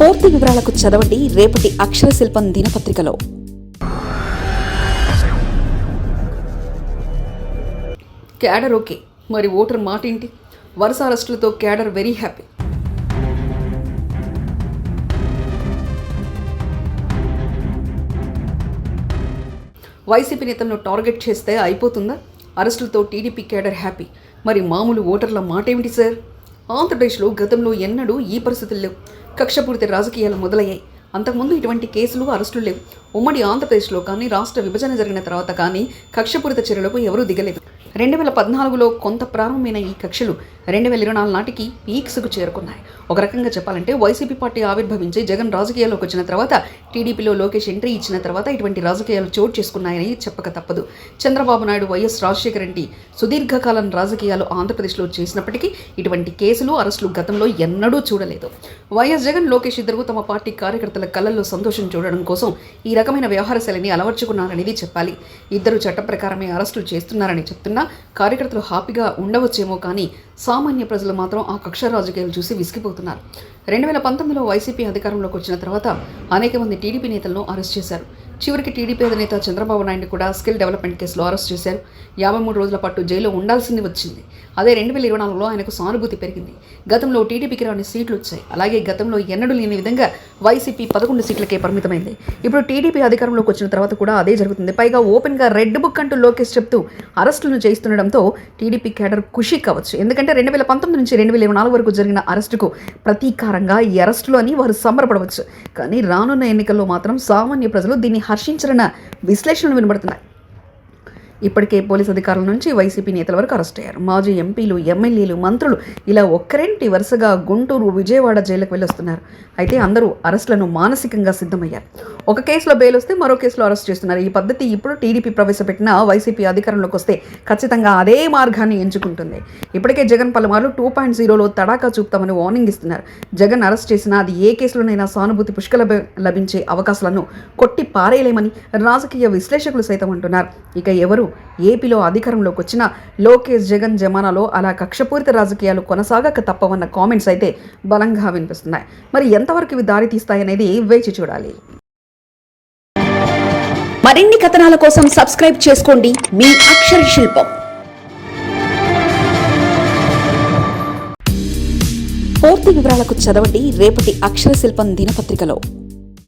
పూర్తి వివరాలకు చదవండి రేపటి అక్షర శిల్పం దినపత్రికలో. Cadre okay. మరి ఓటర్ మాట ఏంటి? వరుస అరెస్టులతో క్యాడర్ వెరీ హ్యాపీ. వైసీపీ నేతలను టార్గెట్ చేస్తే అయిపోతుందా? అరెస్టులతో టీడీపీ క్యాడర్ హ్యాపీ. మరి మామూలు ఓటర్ల మాట ఏమిటి సార్? ఆంధ్రప్రదేశ్లో గతంలో ఎన్నడూ ఈ పరిస్థితులు లేవు. కక్షపూరిత రాజకీయాలు మొదలయ్యాయి. అంతకుముందు ఇటువంటి కేసులు అరెస్టులు లేవు. ఉమ్మడి ఆంధ్రప్రదేశ్లో కానీ రాష్ట్ర విభజన జరిగిన తర్వాత కానీ కక్షపూరిత చర్యలకు ఎవరూ దిగలేదు. రెండు వేల పద్నాలుగులో కొంత ప్రారంభమైన ఈ కక్షలు రెండు వేల ఇరవై నాలుగు నాటికి పీక్స్కు చేరుకున్నాయి. ఒక రకంగా చెప్పాలంటే వైసీపీ పార్టీ ఆవిర్భవించి జగన్ రాజకీయాల్లోకి వచ్చిన తర్వాత టీడీపీలో లోకేష్ ఎంట్రీ ఇచ్చిన తర్వాత ఇటువంటి రాజకీయాలు చోటు చేసుకున్నాయని చెప్పక తప్పదు. చంద్రబాబు నాయుడు వైఎస్ రాజశేఖర రెడ్డి సుదీర్ఘకాలం రాజకీయాలు ఆంధ్రప్రదేశ్లో చేసినప్పటికీ ఇటువంటి కేసులు అరెస్టులు గతంలో ఎన్నడూ చూడలేదు. వైఎస్ జగన్ లోకేష్ ఇద్దరు తమ పార్టీ కార్యకర్తల కళ్ళల్లో సంతోషం చూడడం కోసం ఈ రకమైన వ్యవహార శైలిని అలవర్చుకున్నారనేది చెప్పాలి. ఇద్దరు చట్ట ప్రకారమే అరెస్టులు చేస్తున్నారని చెప్తున్నా కార్యకర్తలు హ్యాపీగా ఉండవచ్చేమో కానీ సామాన్య ప్రజలు మాత్రం ఆ కక్ష రాజకీయాలు చూసి విసిగిపోతున్నారు. రెండు వేల పంతొమ్మిదిలో వైసీపీ అధికారంలోకి వచ్చిన తర్వాత అనేక మంది టీడీపీ నేతలను అరెస్ట్ చేశారు. చివరికి టీడీపీ అధినేత చంద్రబాబు నాయుడు కూడా స్కిల్ డెవలప్మెంట్ కేసులో అరెస్ట్ చేశారు. యాభై మూడు రోజుల పాటు జైల్లో ఉండాల్సింది వచ్చింది. అదే రెండు వేల ఇరవై నాలుగులో ఆయనకు సానుభూతి పెరిగింది. గతంలో టీడీపీకి రాని సీట్లు వచ్చాయి. అలాగే గతంలో ఎన్నడూ లేని విధంగా వైసీపీ పదకొండు సీట్లకే పరిమితమైంది. ఇప్పుడు టీడీపీ అధికారంలోకి వచ్చిన తర్వాత కూడా అదే జరుగుతుంది. పైగా ఓపెన్గా రెడ్ బుక్ అంటూ లోకేష్ చెప్తూ అరెస్టులను చేస్తుండడంతో టీడీపీ కేడర్ ఖుషి కావచ్చు. ఎందుకంటే రెండు వేల పంతొమ్మిది నుంచి రెండు వేల ఇరవై నాలుగు వరకు జరిగిన అరెస్టుకు ప్రతీకారంగా ఈ అరెస్టులు అని వారు సంబరపడవచ్చు. కానీ రానున్న ఎన్నికల్లో మాత్రం సామాన్య ప్రజలు దీన్ని హర్షించరన్న విశ్లేషణలు వినబడుతున్నాయి. ఇప్పటికే పోలీస్ అధికారుల నుంచి వైసీపీ నేతల వరకు అరెస్ట్ అయ్యారు. మాజీ ఎంపీలు ఎమ్మెల్యేలు మంత్రులు ఇలా ఒక్కరేంటి వరుసగా గుంటూరు విజయవాడ జైలుకు వెళ్ళొస్తున్నారు. అయితే అందరూ అరెస్టులను మానసికంగా సిద్ధమయ్యారు. ఒక కేసులో బెయిల్ వస్తే మరో కేసులో అరెస్ట్ చేస్తున్నారు. ఈ పద్ధతి ఇప్పుడు టీడీపీ ప్రవేశపెట్టిన వైసీపీ అధికారంలోకి వస్తే ఖచ్చితంగా అదే మార్గాన్ని ఎంచుకుంటుంది. ఇప్పటికే జగన్ పలుమార్లు టూ పాయింట్ జీరోలో తడాకా చూపుతామని వార్నింగ్ ఇస్తున్నారు. జగన్ అరెస్ట్ చేసినా అది ఏ కేసులోనైనా సానుభూతి పుష్కల లభించే అవకాశాలను కొట్టి పారేయలేమని రాజకీయ విశ్లేషకులు సైతం అంటున్నారు. ఇక ఎవరు ఏపీలో అధికారంలోకి వచ్చిన లోకేష్ జగన్ జమానాలో అలా కక్షపూరిత రాజకీయాలు కొనసాగక తప్పవన్న కామెంట్స్ అయితే బలంగా వినిపిస్తున్నాయి. మరి ఎంతవరకు ఇవి దారి తీస్తాయనేది వేచి చూడాలి. మరిన్ని కథనాల కోసం సబ్స్క్రైబ్ చేసుకోండి. మీ అక్షర శిల్పం. పూర్తి వివరాలకు చదవండి. రేపటి అక్షర శిల్పం దినపత్రికలో.